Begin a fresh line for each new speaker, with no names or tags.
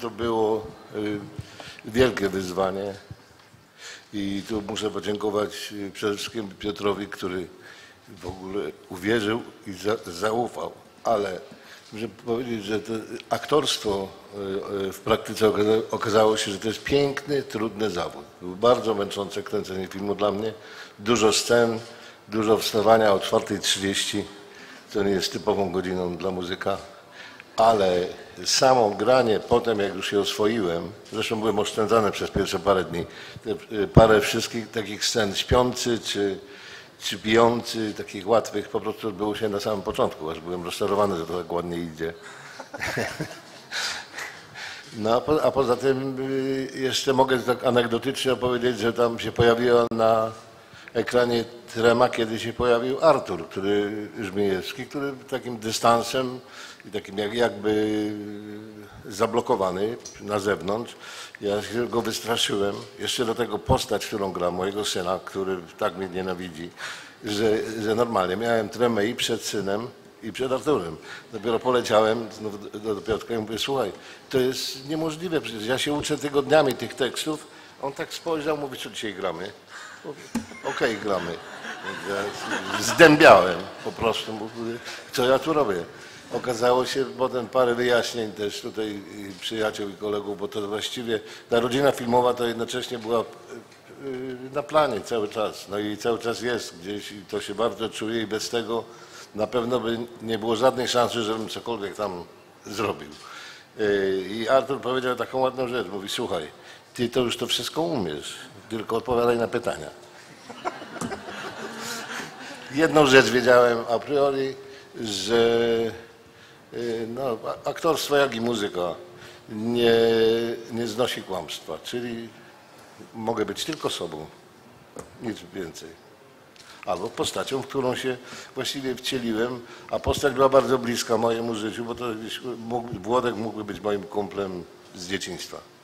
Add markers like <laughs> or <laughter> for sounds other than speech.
To było y, wielkie wyzwanie i tu muszę podziękować y, przede wszystkim Piotrowi, który w ogóle uwierzył i za, zaufał, ale muszę powiedzieć, że to aktorstwo y, w praktyce okaza- okazało się, że to jest piękny, trudny zawód. Było bardzo męczące kręcenie filmu dla mnie. Dużo scen, dużo wstawania o 4.30, co nie jest typową godziną dla muzyka ale samo granie potem, jak już się oswoiłem, zresztą byłem oszczędzany przez pierwsze parę dni, y, parę wszystkich takich scen śpiący czy, czy pijący, takich łatwych, po prostu odbyło się na samym początku, aż byłem rozczarowany, że to tak ładnie idzie. <laughs> No a, po, a poza tym y, jeszcze mogę tak anegdotycznie opowiedzieć, że tam się pojawiła na ekranie trema, kiedy się pojawił Artur, który Żmijewski, który takim dystansem i takim jak, jakby zablokowany na zewnątrz. Ja się go wystraszyłem. Jeszcze do tego postać, którą gra, mojego syna, który tak mnie nienawidzi, że, że normalnie miałem tremę i przed synem, i przed Arturem. Dopiero poleciałem do, do Piotrka i mówię, słuchaj, to jest niemożliwe, przecież ja się uczę tygodniami tych tekstów. On tak spojrzał, mówi, co dzisiaj gramy? Mówię, Okej, gramy. Ja zdębiałem po prostu, co ja tu robię. Okazało się potem parę wyjaśnień też tutaj y, przyjaciół i kolegów, bo to właściwie ta rodzina filmowa to jednocześnie była y, y, na planie cały czas. No i cały czas jest gdzieś i to się bardzo czuje i bez tego na pewno by nie było żadnej szansy, żebym cokolwiek tam zrobił. Yy, I Artur powiedział taką ładną rzecz. Mówi, słuchaj, ty to już to wszystko umiesz, tylko odpowiadaj na pytania. Jedną rzecz wiedziałem a priori, że yy, no, aktorstwo, jak i muzyka nie, nie znosi kłamstwa, czyli mogę być tylko sobą, nic więcej albo postacią, w którą się właściwie wcieliłem, a postać była bardzo bliska mojemu życiu, bo to mógł, Włodek mógłby być moim kumplem z dzieciństwa.